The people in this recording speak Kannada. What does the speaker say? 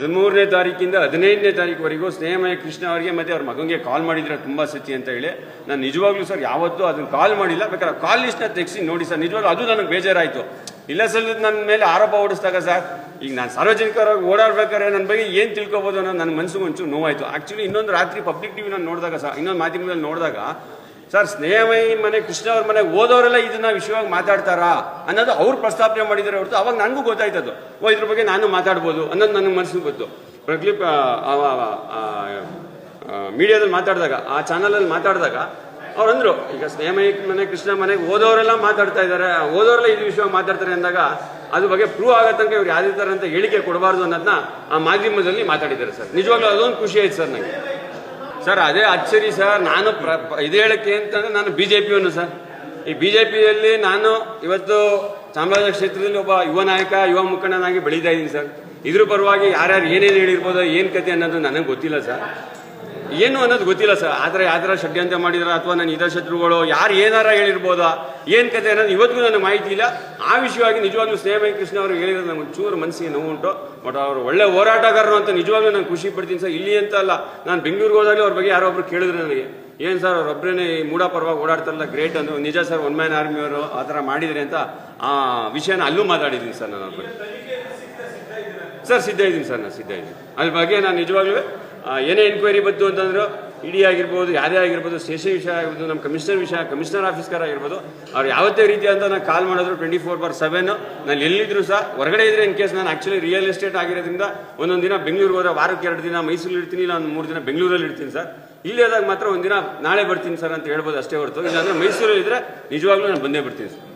ಹದಿಮೂರನೇ ತಾರೀಕಿಂದ ಹದಿನೈದನೇ ತಾರೀಕುವರೆಗೂ ಸ್ನೇಹಮಯ ಕೃಷ್ಣ ಅವರಿಗೆ ಮತ್ತೆ ಅವ್ರ ಮಗನಿಗೆ ಕಾಲ್ ಮಾಡಿದ್ರೆ ತುಂಬ ಸತಿ ಅಂತ ಹೇಳಿ. ನಾನು ನಿಜವಾಗ್ಲೂ ಸರ್ ಯಾವತ್ತೂ ಅದನ್ನ ಕಾಲ್ ಮಾಡಿಲ್ಲ. ಬೇಕಾದ್ರೆ ಕಾಲ್ ಲಿಸ್ಟ್ನ ತೆಗೆಸಿ ನೋಡಿ ಸರ್ ನಿಜವಾಗ್ಲೂ ಅದು ನನಗೆ ಬೇಜಾರಾಯಿತು. ಇಲ್ಲ ಸರ್ ನನ್ನ ಮೇಲೆ ಆರೋಪ ಹೊಡಿಸಿದಾಗ ಸರ್ ಈಗ ನಾನು ಸಾರ್ವಜನಿಕರಾಗಿ ಓಡಾಡಬೇಕಾದ್ರೆ ನನ್ನ ಬಗ್ಗೆ ಏನು ತಿಳ್ಕೊಬೋದು ಅನ್ನೋ ನನ್ನ ಮನಸ್ಸಿಗೆ ಒಂಚೂರು ನೋವಾಯಿತು. ಆ್ಯಕ್ಚುಲಿ ಇನ್ನೊಂದು ರಾತ್ರಿ ಪಬ್ಲಿಕ್ ಟಿವಿ ನಾನು ನೋಡಿದಾಗ ಸರ್ ಇನ್ನೊಂದು ಮಾಧ್ಯಮದಲ್ಲಿ ನೋಡಿದಾಗ ಸರ್ ಸ್ನೇಹಮಯ ಮನೆ, ಕೃಷ್ಣ ಅವ್ರ ಮನೆಗೆ ಓದೋರೆಲ್ಲ ಇದನ್ನ ವಿಷಯವಾಗಿ ಮಾತಾಡ್ತಾರಾ ಅನ್ನೋದು ಅವ್ರು ಪ್ರಸ್ತಾಪನೆ ಮಾಡಿದ್ದಾರೆ ಹೊರತು ಅವಾಗ ನನಗೂ ಗೊತ್ತಾಯ್ತದ್ದು. ಓ, ಇದ್ರ ಬಗ್ಗೆ ನಾನು ಮಾತಾಡ್ಬೋದು ಅನ್ನೋದು ನನಗೆ ಮನಸ್ಸಿಗೆ ಗೊತ್ತು. ಪ್ರಕ್ಲಿಪ್ ಮೀಡಿಯಾದಲ್ಲಿ ಮಾತಾಡಿದಾಗ, ಆ ಚಾನಲಲ್ಲಿ ಮಾತಾಡಿದಾಗ ಅವ್ರು ಈಗ ಸ್ನೇಹಮಯಿ ಮನೆ, ಕೃಷ್ಣ ಮನೆಗೆ ಓದೋರೆಲ್ಲ ಮಾತಾಡ್ತಾ ಇದ್ದಾರೆ. ಓದೋರೆಲ್ಲ ಇದು ವಿಷಯವಾಗಿ ಮಾತಾಡ್ತಾರೆ ಅಂದಾಗ ಅದ್ರ ಬಗ್ಗೆ ಪ್ರೂವ್ ಆಗೋ ತನಕ ಇವ್ರು ಯಾರಿದ್ದಾರೆ ಅಂತ ಹೇಳಿಕೆ ಕೊಡಬಾರ್ದು ಅನ್ನೋದನ್ನ ಆ ಮಾಧ್ಯಮದಲ್ಲಿ ಮಾತಾಡಿದ್ದಾರೆ ಸರ್. ನಿಜವಾಗ್ಲೂ ಅದೊಂದು ಖುಷಿ ಆಯ್ತು ಸರ್ ನನಗೆ ಸರ್, ಅದೇ ಅಚ್ಚರಿ ಸರ್, ನಾನು ಪ್ರ ಇದು ಹೇಳಕ್ಕೆ ಅಂತಂದ್ರೆ ನಾನು ಬಿ ಜೆ ಪಿಯನ್ನು ಸರ್. ಈ ಬಿ ಜೆ ಪಿಯಲ್ಲಿ ನಾನು ಇವತ್ತು ಚಾಮರಾಜ ಕ್ಷೇತ್ರದಲ್ಲಿ ಒಬ್ಬ ಯುವ ನಾಯಕ, ಯುವ ಮುಖಂಡನಾಗಿ ಬೆಳೀತಾ ಇದ್ದೀನಿ ಸರ್. ಇದ್ರ ಪರವಾಗಿ ಯಾರ್ಯಾರು ಏನೇನು ಹೇಳಿರ್ಬೋದು, ಏನು ಕತೆ ಅನ್ನೋದು ನನಗೆ ಗೊತ್ತಿಲ್ಲ ಸರ್. ಏನು ಅನ್ನೋದು ಗೊತ್ತಿಲ್ಲ ಸರ್. ಆದರೆ ಯಾವ್ದಾರ ಷಡ್ಯಂತ್ರ ಮಾಡಿದಾರ ಅಥವಾ ನನ್ನ ಇತರ ಶತ್ರುಗಳು, ಯಾರು ಏನಾರ ಹೇಳಿರ್ಬೋದಾ, ಏನು ಕತೆ ಅನ್ನೋದು ಇವತ್ತಿಗೂ ನನಗೆ ಮಾಹಿತಿ ಇಲ್ಲ. ಆ ವಿಷಯವಾಗಿ ನಿಜವಾಗ್ಲೂ ಸ್ನೇಹಮಯ ಕೃಷ್ಣ ಅವರು ಹೇಳಿದ್ರೆ ನನಗೆ ಚೂರು ಮನಸ್ಸಿಗೆ ನೋವು ಉಂಟು. ಬಟ್ ಅವರು ಒಳ್ಳೆ ಹೋರಾಟಗಾರರು ಅಂತ ನಿಜವಾಗ್ಲೂ ನಾನು ಖುಷಿ ಪಡ್ತೀನಿ ಸರ್. ಇಲ್ಲಿ ಅಂತ ಅಲ್ಲ, ನಾನು ಬೆಂಗಳೂರಿಗೆ ಹೋದಾಗಲೂ ಅವ್ರ ಬಗ್ಗೆ ಯಾರೋ ಒಬ್ರು ಕೇಳಿದ್ರು ನನಗೆ. ಏನು ಸರ್ ಅವ್ರೊಬ್ಬರೇ ಈ ಮೂಡ ಪರವಾಗಿ ಓಡಾಡ್ತಾರಲ್ಲ ಗ್ರೇಟ್ ಅಂದ್ರು. ನಿಜ ಸರ್, ಒನ್ ಮ್ಯಾನ್ ಆರ್ಮಿಯವರು ಆ ಥರ ಮಾಡಿದ್ರೆ ಅಂತ ಆ ವಿಷಯನ ಅಲ್ಲೂ ಮಾತಾಡಿದ್ದೀನಿ ಸರ್ ನಾನು ಸರ್, ಸಿದ್ಧ ಇದ್ದೀನಿ ಸರ್, ನಾನು ಸಿದ್ಧ ಇದ್ದೀನಿ. ಅದ್ರ ಬಗ್ಗೆ ನಾನು ನಿಜವಾಗ್ಲೂ ಏನೇ ಎನ್ಕ್ವೈರಿ ಬಂತು ಅಂತಂದ್ರು, ಇಡಿ ಆಗಿರ್ಬೋದು, ಯಾರೇ ಆಗಿರ್ಬೋದು ಸ್ಟೇಷನ್ ವಿಷಯ ಆಗಿರ್ಬೋದು, ನಮ್ಮ ಕಮಿಷನರ್ ವಿಷಯ ಕಮಿಷನರ್ ಆಫೀಸ್ಕರ್ ಆಗಿರ್ಬೋದು, ಅವ್ರು ಯಾವತ್ತೇ ರೀತಿ ಅಂತ ನಾನು ಕಾಲ್ ಮಾಡಿದ್ರು ಟ್ವೆಂಟಿ ಫೋರ್ ಬಾರ್ ಸೆವೆನ್ ನಾನು ಎಲ್ಲಿದ್ರು ಸಹ, ಹೊರಗಡೆ ಇದ್ರೆ ಇನ್ ಕೇಸ್ ನಾನು ಆಕ್ಚುಲಿ ರಿಯಲ್ ಎಸ್ಟೇಟ್ ಆಗಿರೋದ್ರಿಂದ ಒಂದೊಂದು ದಿನ ಬೆಂಗಳೂರಿಗೆ ಹೋದ್ರೆ ವಾರಕ್ಕೆ ಎರಡು ದಿನ ಮೈಸೂರು ಇರ್ತೀನಿ, ಇಲ್ಲ ಒಂದು ಮೂರು ದಿನ ಬೆಂಗಳೂರಲ್ಲಿ ಇರ್ತೀನಿ ಸರ್. ಇಲ್ಲಿ ಆದಾಗ ಮಾತ್ರ ಒಂದಿನ ನಾಳೆ ಬರ್ತೀನಿ ಸರ್ ಅಂತ ಹೇಳ್ಬೋದು ಅಷ್ಟೇ ಹೊರತು. ಇಲ್ಲಾಂದ್ರೆ ಮೈಸೂರಲ್ಲಿ ಇದ್ರೆ ನಿಜವಾಗ್ಲೂ ನಾನು ಬಂದೇ ಬರ್ತೀನಿ ಸರ್.